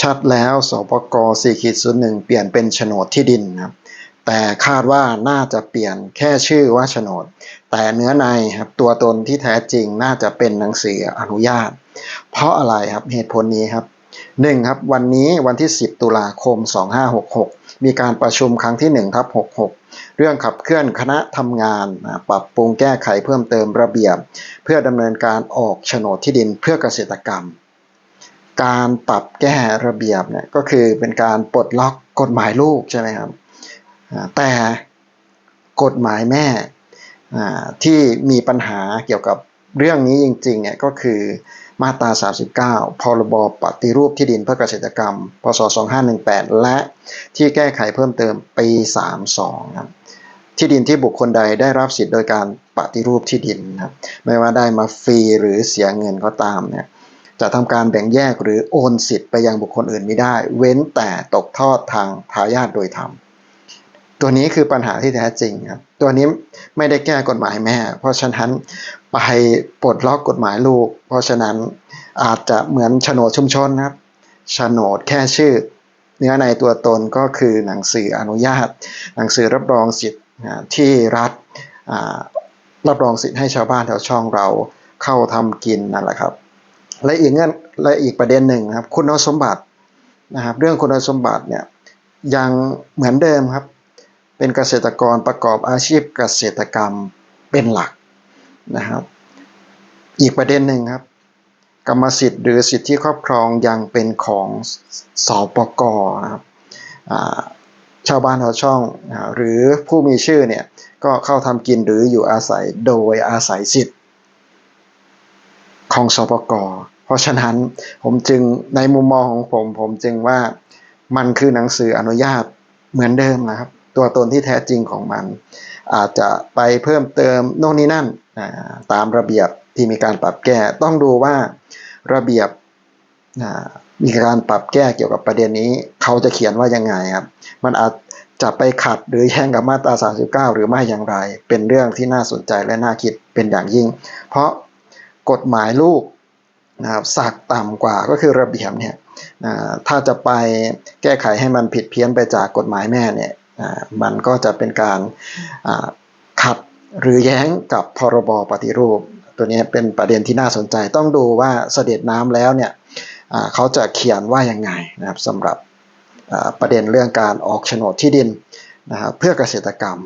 ชัดแล้วสปก4.01 เปลี่ยนเป็นโฉนดที่ดินนะครับแต่คาดว่าน่าจะเปลี่ยนแค่ชื่อว่าโฉนด แต่เนื้อในครับตัวตนที่แท้จริงน่าจะเป็นหนังสืออนุญาต เพราะอะไรครับเหตุผลนี้ครับหนึ่งครับวันนี้วันที่ 10 ตุลาคม 2566 มีการประชุมครั้งที่1ครับ66 เรื่องขับเคลื่อนคณะทำงาน ปรับปรุงแก้ไขเพิ่มเติมระเบียบ เพื่อดำเนินการออกโฉนดที่ดินเพื่อเกษตรกรรม การปรับแก้ระเบียบเนี่ยก็คือเป็นการปลดล็อกกฎหมายลูกใช่ไหมครับแต่กฎหมายแม่ที่มีปัญหาเกี่ยวกับเรื่องนี้จริงๆเนี่ยก็คือมาตรา 39 พรบปฏิรูปที่ดินเพื่อเกษตรกรรม พศ 2518 และที่แก้ไขเพิ่มเติมปี 32ครับที่ดินที่บุคคลใดได้รับสิทธิ์โดยการปฏิรูปที่ดินครับไม่ว่าได้มาฟรีหรือเสียเงินก็ตามเนี่ย จะทำการแบ่งแยกหรือโอนสิทธิ์ไปยังบุคคลอื่นไม่ได้ เว้นแต่ตกทอดทางทายาทโดยธรรมตัวนี้คือปัญหาที่แท้จริงครับ ตัวนี้ไม่ได้แก้กฎหมายแม่ เพราะฉะนั้นไปปลดล็อกกฎหมายลูก เพราะฉะนั้นอาจจะเหมือนโฉนดชุมชนครับโฉนดแค่ชื่อ เนื้อในตัวตนก็คือหนังสืออนุญาต หนังสือรับรองสิทธิ์ที่รัฐรับรองสิทธิ์ให้ชาวบ้านแถวช่องเราเข้าทำกินนั่นแหละครับ และอีกเงื่อนและอีกประเด็นหนึ่งครับ คุณสมบัตินะครับ เรื่องคุณสมบัติเนี่ยยังเหมือนเดิมครับ เป็นเกษตรกรประกอบอาชีพเกษตรกรรมเป็นหลักนะครับ อีกประเด็นหนึ่งครับ กรรมสิทธิ์หรือสิทธิครอบครองยังเป็นของสอปกนะครับชาวบ้านชาวช่องหรือผู้มีชื่อเนี่ยก็เข้าทำกินหรืออยู่อาศัยโดยอาศัยสิทธิ ของสปกเพราะฉะนั้นผมจึงในมุมมองของผม ผมจึงว่ามันคือหนังสืออนุญาตเหมือนเดิมนะครับ ตัวตนที่แท้จริงของมัน อาจจะไปเพิ่มเติมโน่นนี่นั่นตามระเบียบที่มีการปรับแก้ต้องดูว่าระเบียบมีการปรับแก้เกี่ยวกับประเด็นนี้ เขาจะเขียนว่ายังไงครับ มันอาจจะไปขัดหรือแย้งกับมาตรา 39 หรือไม่อย่างไร เป็นเรื่องที่น่าสนใจและน่าคิดเป็นอย่างยิ่ง เพราะ กฎหมายลูกนะครับสักต่ำกว่าก็คือระเบียบเนี่ยถ้าจะไปแก้ไขให้มันผิดเพี้ยนไปจากกฎหมายแม่เนี่ยมันก็จะเป็นการขัดหรือแย้งกับพรบปฏิรูป ตัวนี้เป็นประเด็นที่น่าสนใจต้องดูว่าเสด็จน้ำแล้วเนี่ยเขาจะเขียนว่ายังไงนะครับสำหรับประเด็นเรื่องการออกโฉนดที่ดินนะครับเพื่อเกษตรกรรม